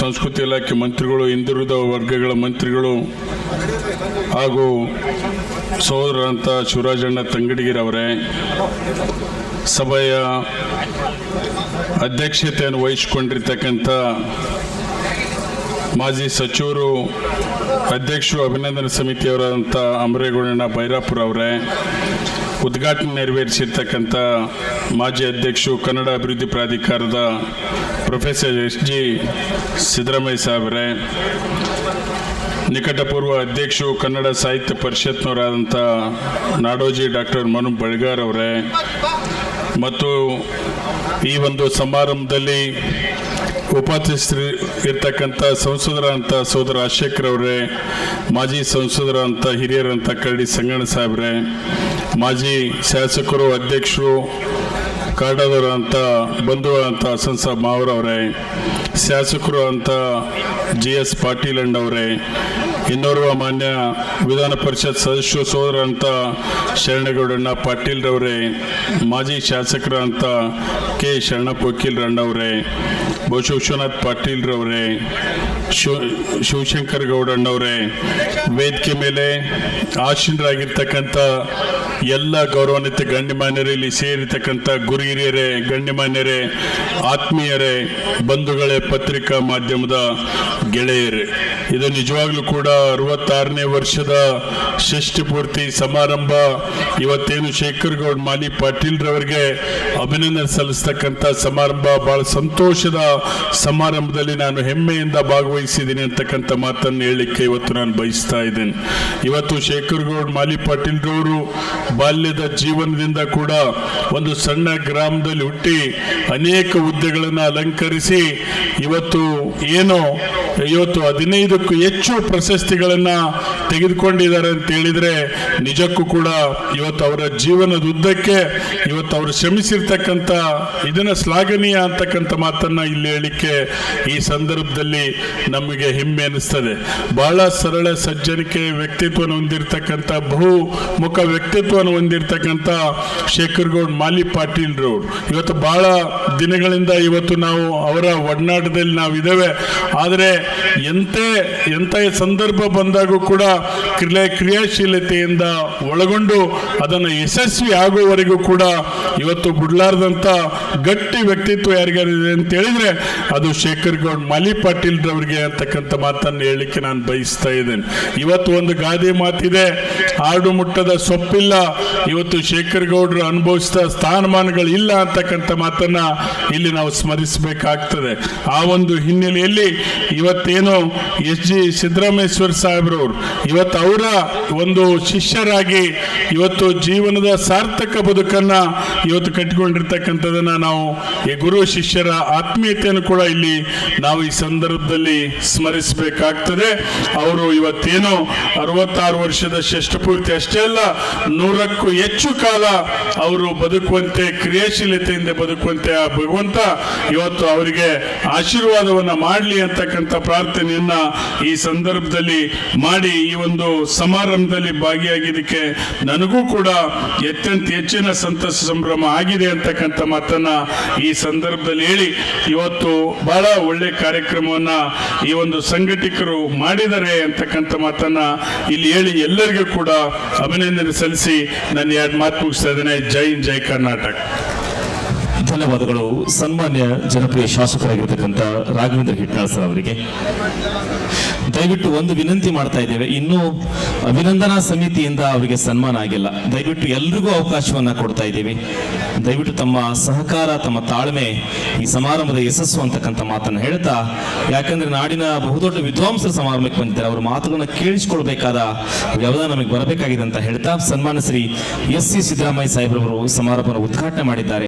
ಸಂಸ್ಕೃತಿ ಇಲಾಖೆ ಮಂತ್ರಿಗಳು, ಹಿಂದುಳಿದ ವರ್ಗಗಳ ಮಂತ್ರಿಗಳು ಹಾಗೂ ಸಹೋದರಂತ ಶಿವರಾಜಣ್ಣ ತಂಗಡಿಗಿರವರೇ, ಸಭೆಯ ಅಧ್ಯಕ್ಷತೆಯನ್ನು ವಹಿಸಿಕೊಂಡಿರ್ತಕ್ಕಂಥ ಮಾಜಿ ಸಚಿವರು, ಅಧ್ಯಕ್ಷರು, ಅಭಿನಂದನಾ ಸಮಿತಿಯವರಾದಂಥ ಅಮರೇಗೌಡಣ್ಣ ಬೈರಾಪುರ ಅವರೇ ಉದ್ಘಾಟನೆ ನೆರವೇರಿಸಿರ್ತಕ್ಕಂಥ ಮಾಜಿ ಅಧ್ಯಕ್ಷರು ಕನ್ನಡ ಅಭಿವೃದ್ಧಿ ಪ್ರಾಧಿಕಾರದ ಪ್ರೊಫೆಸರ್ ಎಸ್ ಜಿ ಸಿದ್ದರಾಮಯ್ಯ ಸಾಹೇಬ್ರೆ, ನಿಕಟಪೂರ್ವ ಅಧ್ಯಕ್ಷರು ಕನ್ನಡ ಸಾಹಿತ್ಯ ಪರಿಷತ್ನವರಾದಂಥ ನಾಡೋಜಿ ಡಾಕ್ಟರ್ ಮನು ಬಳ್ಗಾರ್ ಅವರೇ, ಮತ್ತು ಈ ಒಂದು ಸಮಾರಂಭದಲ್ಲಿ ಉಪಾಧ್ಯಕ್ಷರು ಇರ್ತಕ್ಕಂಥ ಸಂಸದರಂತ ಸೋದರ ಅಶೇಖರ್ ಅವರೇ ಮಾಜಿ ಸಂಸದರಂತ ಹಿರಿಯರಂತ ಕರಡಿ ಸಂಗಣ್ಣ ಸಾಹೇಬ್ರೆ, ಮಾಜಿ ಶಾಸಕರು, ಅಧ್ಯಕ್ಷರು ಕಾಡದವರಂತ ಬಂಧುಗಳು ಅಂತ ಸಾಬ್ ಮಾವರವರೇ, ಶಾಸಕರು ಅಂತ ಜಿ ಎಸ್ ಪಾಟೀಲ್ ಅಣ್ಣವರೇ, ಇನ್ನೋರ್ವ ಮಾನ್ಯ ವಿಧಾನ ಪರಿಷತ್ ಸದಸ್ಯ ಸೋದರ ಅಂತ ಶರಣಗೌಡಣ್ಣ ಪಾಟೀಲ್ರವರೇ ಮಾಜಿ ಶಾಸಕರ ಅಂತ ಕೆ ಶರಣಪ್ಪ ವಕೀಲ್ ರಣ್ಣವ್ರೆ ಬಹುಶಃ ವಿಶ್ವನಾಥ್ ಪಾಟೀಲ್ರವರೇ ಶಿವ, ಶಿವಶಂಕರ್ ಗೌಡಣ್ಣವರೇ ವೇದಿಕೆ ಮೇಲೆ ಆಶೀನರಾಗಿರ್ತಕ್ಕಂಥ ಎಲ್ಲ ಗೌರವಾನ್ವಿತ ಗಣ್ಯಮಾನ್ಯರಲ್ಲಿ ಸೇರಿರ್ತಕ್ಕಂಥ ಗುರು ಹಿರಿಯರೇ ಗಣ್ಯಮಾನ್ಯರೇ, ಆತ್ಮೀಯರೇ, ಬಂಧುಗಳೇ, ಪತ್ರಿಕಾ ಮಾಧ್ಯಮದ ಗೆಳೆಯರೇ. ಇದು ನಿಜವಾಗ್ಲೂ ಕೂಡ ಅರವತ್ತಾರನೇ ವರ್ಷದ ಷಷ್ಠಿ ಪೂರ್ತಿ ಸಮಾರಂಭ. ಇವತ್ತೇನು ಶೇಖರ್ ಗೌಡ್ ಪಾಟೀಲ್ ರವರಿಗೆ ಅಭಿನಂದನೆ ಸಲ್ಲಿಸ್ತಕ್ಕಂಥ ಸಮಾರಂಭ. ಬಹಳ ಸಂತೋಷದ ಸಮಾರಂಭದಲ್ಲಿ ನಾನು ಹೆಮ್ಮೆಯಿಂದ ಭಾಗವಹಿಸಿದ್ದೀನಿ ಅಂತಕ್ಕಂಥ ಮಾತನ್ನು ಹೇಳಲಿಕ್ಕೆ ಇವತ್ತು ನಾನು ಬಯಸ್ತಾ ಇದ್ದೇನೆ. ಇವತ್ತು ಶೇಖರ್ ಗೌಡ್ ಮಾಲಿ ಪಾಟೀಲ್ರವರು ಬಾಲ್ಯದ ಜೀವನದಿಂದ ಕೂಡ ಒಂದು ಸಣ್ಣ ಗ್ರಾಮದಲ್ಲಿ ಹುಟ್ಟಿ ಅನೇಕ ಹುದ್ದೆಗಳನ್ನು ಅಲಂಕರಿಸಿ ಇವತ್ತು ಏನು ಇವತ್ತು ಹದಿನೈದಕ್ಕೂ ಹೆಚ್ಚು ಪ್ರಶಸ್ತಿಗಳನ್ನು ತೆಗೆದುಕೊಂಡಿದ್ದಾರೆ ಅಂತ ಹೇಳಿದ್ರೆ ನಿಜಕ್ಕೂ ಕೂಡ ಇವತ್ತು ಅವರ ಜೀವನದ ಉದ್ದಕ್ಕೆ ಇವತ್ತು ಅವರು ಶ್ರಮಿಸಿರ್ತಕ್ಕಂಥ ಇದನ್ನ ಶ್ಲಾಘನೀಯ ಅಂತಕ್ಕಂಥ ಮಾತನ್ನ ಇಲ್ಲಿ ಹೇಳಲಿಕ್ಕೆ ಈ ಸಂದರ್ಭದಲ್ಲಿ ನಮಗೆ ಹೆಮ್ಮೆ ಅನಿಸ್ತದೆ. ಬಹಳ ಸರಳ ಸಜ್ಜನಿಕೆ ವ್ಯಕ್ತಿತ್ವವನ್ನು ಹೊಂದಿರತಕ್ಕಂಥ ಬಹುಮುಖ ವ್ಯಕ್ತಿತ್ವವನ್ನು ಹೊಂದಿರತಕ್ಕಂಥ ಶೇಖರ್ ಮಾಲಿ ಪಾಟೀಲ್ರವ್ರು ಇವತ್ತು ಬಹಳ ದಿನಗಳಿಂದ ಇವತ್ತು ನಾವು ಅವರ ಒಡನಾಟದಲ್ಲಿ ನಾವು ಇದ್ದೇವೆ ಆದರೆ ಎಂತೆ ಎಂಥ ಸಂದರ್ಭ ಬಂದಾಗೂ ಕೂಡ ಕ್ರಿಯೆ, ಕ್ರಿಯಾಶೀಲತೆಯಿಂದ ಒಳಗೊಂಡು ಅದನ್ನು ಯಶಸ್ವಿ ಆಗುವವರೆಗೂ ಕೂಡ ಇವತ್ತು ಬಿಡ್ಲಾರ್ದಂಥ ಗಟ್ಟಿ ವ್ಯಕ್ತಿತ್ವ ಯಾರಿಗಾರಿದೆ ಅಂತ ಹೇಳಿದ್ರೆ ಅದು ಶೇಖರ್ ಗೌಡ್, ಮಾಲಿ ಪಾಟೀಲ್ ರವರಿಗೆ ಅಂತಕ್ಕಂಥ ಮಾತನ್ನು ಹೇಳಲಿಕ್ಕೆ ನಾನು ಬಯಸ್ತಾ ಇದ್ದೇನೆ. ಇವತ್ತು ಒಂದು ಗಾದೆ ಮಾತಿದೆ, ಆಡು ಮುಟ್ಟದ ಸೊಪ್ಪಿಲ್ಲ, ಇವತ್ತು ಶೇಖರ್ ಗೌಡರು ಅನುಭವಿಸಿದ ಸ್ಥಾನಮಾನಗಳು ಇಲ್ಲ ಅಂತಕ್ಕಂಥ ಮಾತನ್ನ ಇಲ್ಲಿ ನಾವು ಸ್ಮರಿಸಬೇಕಾಗ್ತದೆ. ಆ ಒಂದು ಹಿನ್ನೆಲೆಯಲ್ಲಿ ಇವತ್ತೇನು ಎಸ್ ಜಿ ಸಿದ್ದರಾಮೇಶ್ವರ ಸಾಹೇಬ್ರವ್ರು, ಇವತ್ತು ಅವರ ಒಂದು ಶಿಷ್ಯರಾಗಿ ಇವತ್ತು ಜೀವನದ ಸಾರ್ಥಕ ಬದುಕನ್ನು ಇವತ್ತು ಕಟ್ಟಿಕೊಂಡಿರ್ತಕ್ಕಂಥದ್ದನ್ನು ನಾವು ಈ ಗುರು ಶಿಷ್ಯರ ಆತ್ಮೀಯತೆಯನ್ನು ಕೂಡ ಇಲ್ಲಿ ನಾವು ಈ ಸಂದರ್ಭದಲ್ಲಿ ಸ್ಮರಿಸಬೇಕಾಗ್ತದೆ. ಅವರು ಇವತ್ತೇನು ಅರವತ್ತಾರು ವರ್ಷದ ಷಷ್ಠಪೂರ್ತಿ ಅಷ್ಟೇ ಅಲ್ಲ, ನೂರಕ್ಕೂ ಹೆಚ್ಚು ಕಾಲ ಅವರು ಬದುಕುವಂತೆ, ಕ್ರಿಯಾಶೀಲತೆಯಿಂದ ಬದುಕುವಂತೆ ಆ ಭಗವಂತ ಇವತ್ತು ಅವರಿಗೆ ಆಶೀರ್ವಾದವನ್ನ ಮಾಡಲಿ ಅಂತಕ್ಕಂಥ ಪ್ರಾರ್ಥನೆಯನ್ನ ಈ ಸಂದರ್ಭದಲ್ಲಿ ಮಾಡಿ ಈ ಒಂದು ಸಮಾರಂಭದಲ್ಲಿ ಭಾಗಿಯಾಗಿದ್ದಕ್ಕೆ ನನಗೂ ಕೂಡ ಅತ್ಯಂತ ಹೆಚ್ಚಿನ ಸಂತಸ ಸಂಭ್ರಮ ಆಗಿದೆ ಅಂತಕ್ಕಂಥ ಮಾತನ್ನ ಈ ಸಂದರ್ಭದಲ್ಲಿ ಹೇಳಿ. ಇವತ್ತು ಬಹಳ ಒಳ್ಳೆ ಕಾರ್ಯಕ್ರಮವನ್ನ ಈ ಒಂದು ಸಂಘಟಕರು ಮಾಡಿದ್ದಾರೆ ಅಂತಕ್ಕಂಥ ಮಾತನ್ನ ಇಲ್ಲಿ ಹೇಳಿ ಎಲ್ಲರಿಗೂ ಕೂಡ ಅಭಿನಂದನೆ ಸಲ್ಲಿಸಿ ನಾನು ಎರಡು ಮಾತು ಮುಗಿಸ್ತಾ ಇದ್ದೇನೆ. ಜೈ ಜೈ ಕರ್ನಾಟಕ. ಧನ್ಯವಾದಗಳು ಸನ್ಮಾನ್ಯ ಜನಪ್ರಿಯ ಶಾಸಕರಾಗಿರ್ತಕ್ಕಂಥ ರಾಘವೇಂದ್ರ ಹಿಟ್ನಾಳ್ ಸರ್ ಅವರಿಗೆ. ದಯವಿಟ್ಟು ಒಂದು ವಿನಂತಿ ಮಾಡ್ತಾ ಇದ್ದೇವೆ, ಇನ್ನೂ ಅಭಿನಂದನಾ ಸಮಿತಿಯಿಂದ ಅವರಿಗೆ ಸನ್ಮಾನ ಆಗಿಲ್ಲ. ದಯವಿಟ್ಟು ಎಲ್ರಿಗೂ ಅವಕಾಶವನ್ನ ಕೊಡ್ತಾ ಇದ್ದೀವಿ. ದಯವಿಟ್ಟು ತಮ್ಮ ಸಹಕಾರ, ತಮ್ಮ ತಾಳ್ಮೆ ಈ ಸಮಾರಂಭದ ಯಶಸ್ಸು ಅಂತಕ್ಕಂಥ ಮಾತನ್ನು ಹೇಳ್ತಾ, ಯಾಕಂದ್ರೆ ನಾಡಿನ ಬಹುದೊಡ್ಡ ವಿದ್ವಾಂಸರ ಸಮಾರಂಭಕ್ಕೆ ಬಂದಿದ್ದಾರೆ. ಅವರ ಮಾತುಗಳನ್ನು ಕೇಳಿಸಿಕೊಳ್ಬೇಕಾದ ವ್ಯವಧಾನ ನಮಗೆ ಬರಬೇಕಾಗಿದೆ ಅಂತ ಹೇಳ್ತಾ ಸನ್ಮಾನ ಶ್ರೀ ಎಸ್ ಸಿ ಸಿದ್ದರಾಮಯ್ಯ ಸಾಹೇಬ್ರವರು ಸಮಾರಂಭವನ್ನು ಉದ್ಘಾಟನೆ ಮಾಡಿದ್ದಾರೆ.